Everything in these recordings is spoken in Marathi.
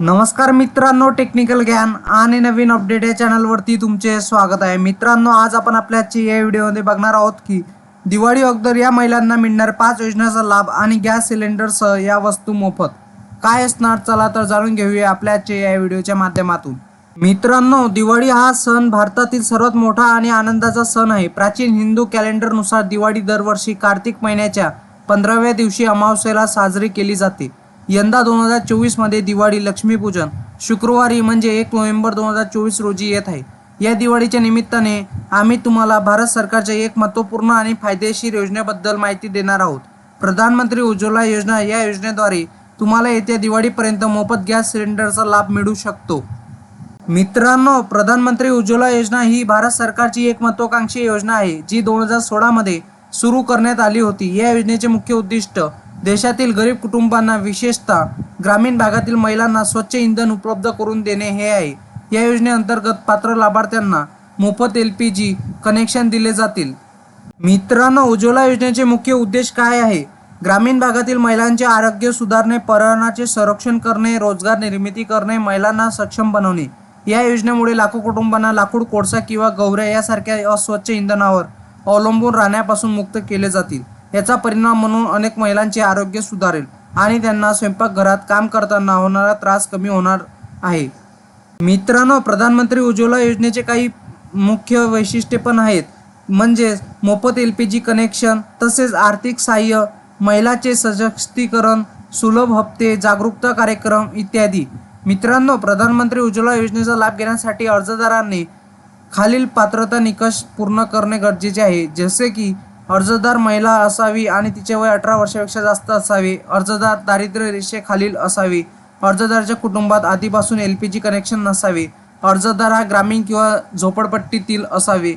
नमस्कार मित्रांनो टेक्निकल ज्ञान आणि नवीन अपडेट या चॅनलवरती तुमचे स्वागत आहे. मित्रांनो आज आपण आपल्या या व्हिडिओमध्ये बघणार आहोत की दिवाळी अगोदर या महिलांना मिळणार पाच योजनेचा लाभ आणि गॅस सिलेंडरसह या वस्तू मोफत. काय असणार? चला तर जाणून घेऊया आपल्या या व्हिडिओच्या माध्यमातून. मित्रांनो दिवाळी हा सण भारतातील सर्वात मोठा आणि आनंदाचा सण आहे. प्राचीन हिंदू कॅलेंडरनुसार दिवाळी दरवर्षी कार्तिक महिन्याच्या पंधराव्या दिवशी अमावस्येला साजरी केली जाते. यंदा दोन हजार चोवीसमध्ये दिवाळी लक्ष्मीपूजन शुक्रवारी म्हणजे एक नोव्हेंबर दोन हजार चोवीस रोजी येत आहे. या दिवाळीच्या निमित्ताने आम्ही तुम्हाला भारत सरकारच्या एक महत्त्वपूर्ण आणि फायदेशीर योजनेबद्दल माहिती देणार आहोत. प्रधानमंत्री उज्ज्वला योजना या योजनेद्वारे तुम्हाला येत्या दिवाळीपर्यंत मोफत गॅस सिलेंडरचा लाभ मिळू शकतो. मित्रांनो प्रधानमंत्री उज्ज्वला योजना ही भारत सरकारची एक महत्वाकांक्षी योजना आहे जी दोन हजार सोळामध्ये सुरू करण्यात आली होती. या योजनेचे मुख्य उद्दिष्ट देशातील गरीब कुटुंबांना विशेषतः ग्रामीण भागातील महिलांना स्वच्छ इंधन उपलब्ध करून देणे हे आहे. या योजनेअंतर्गत पात्र लाभार्थ्यांना मोफत एल पी जी कनेक्शन दिले जातील. मित्रांनो उज्ज्वला योजनेचे मुख्य उद्देश काय आहे? ग्रामीण भागातील महिलांचे आरोग्य सुधारणे पर्यावरणाचे संरक्षण करणे रोजगार निर्मिती करणे महिलांना सक्षम बनवणे. या योजनेमुळे लाखो कुटुंबांना लाकूड कोळसा किंवा गौऱ्या यासारख्या अस्वच्छ इंधनावर अवलंबून राहण्यापासून मुक्त केले जातील. याचा परिणाम म्हणून अनेक महिलांचे आरोग्य सुधारेल आणि त्यांना स्वयंपाकघरात काम करताना होणारा त्रास कमी होणार आहे. मित्रांनो प्रधानमंत्री उज्ज्वला योजनेचे काही मुख्य वैशिष्ट्ये पण आहेत. म्हणजेच मोफत एल पी जी कनेक्शन तसेच आर्थिक सहाय्य महिलाचे सशक्तीकरण सुलभ हप्ते जागरूकता कार्यक्रम इत्यादी. मित्रांनो प्रधानमंत्री उज्ज्वला योजनेचा लाभ घेण्यासाठी अर्जदारांनी खालील पात्रता निकष पूर्ण करणे गरजेचे आहे. जसे की अर्जदार महिला असावी आणि तिचे वय अठरा वर्षापेक्षा जास्त असावे. अर्जदार दारिद्र्य रेषेखालील असावे. अर्जदाराच्या कुटुंबात आधीपासून एल पी जी कनेक्शन नसावे. अर्जदार हा ग्रामीण किंवा झोपडपट्टीतील असावे.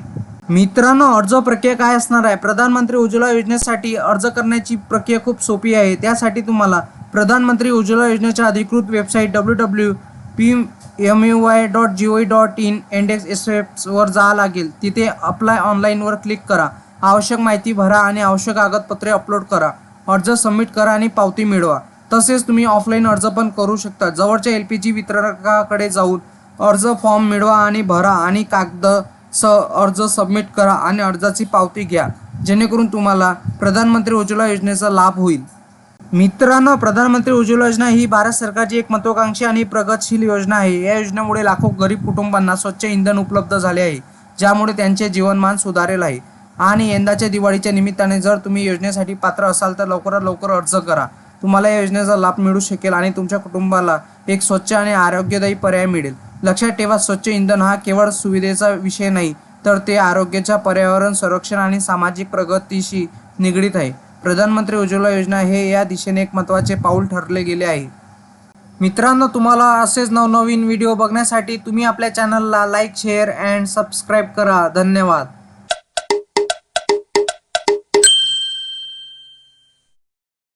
मित्रांनो अर्ज प्रक्रिया काय असणार आहे? प्रधानमंत्री उज्ज्वला योजनेसाठी अर्ज करण्याची प्रक्रिया खूप सोपी आहे. त्यासाठी तुम्हाला प्रधानमंत्री उज्ज्वला योजनेच्या अधिकृत website W W P M U Y dot G O dot in index S वर जावं लागेल. तिथे अप्लाय ऑनलाईनवर क्लिक करा. आवश्यक माहिती भरा आणि आवश्यक कागदपत्रे अपलोड करा. अर्ज सबमिट करा आणि पावती मिळवा. तसेच तुम्ही ऑफलाईन अर्ज पण करू शकता. जवळच्या एल पी जी वितरकाकडे जाऊन अर्ज फॉर्म मिळवा आणि भरा आणि कागद स अर्ज सबमिट करा आणि अर्जाची पावती घ्या. जेणेकरून तुम्हाला प्रधानमंत्री उज्ज्वला योजनेचा लाभ होईल. मित्रांनो प्रधानमंत्री उज्ज्वला योजना ही भारत सरकारची एक महत्वाकांक्षी आणि प्रगतशील योजना आहे. या योजनेमुळे लाखो गरीब कुटुंबांना स्वच्छ इंधन उपलब्ध झाले आहे ज्यामुळे त्यांचे जीवनमान सुधारेल आहे. आणि यंदाच्या दिवाळीच्या निमित्ताने जर तुम्ही योजनेसाठी पात्र असाल तर लवकरात लवकर अर्ज करा. तुम्हाला या योजनेचा लाभ मिळू शकेल आणि तुमच्या कुटुंबाला एक स्वच्छ आणि आरोग्यदायी पर्याय मिळेल. लक्षात ठेवा स्वच्छ इंधन हा केवळ सुविधेचा विषय नाही तर ते आरोग्याच्या पर्यावरण संरक्षण आणि सामाजिक प्रगतीशी निगडीत आहे. प्रधानमंत्री उज्ज्वला योजना हे या दिशेने एक महत्त्वाचे पाऊल ठरले गेले आहे. मित्रांनो तुम्हाला असेच नवनवीन व्हिडिओ बघण्यासाठी तुम्ही आपल्या चॅनलला लाईक शेअर अँड सबस्क्राईब करा. धन्यवाद.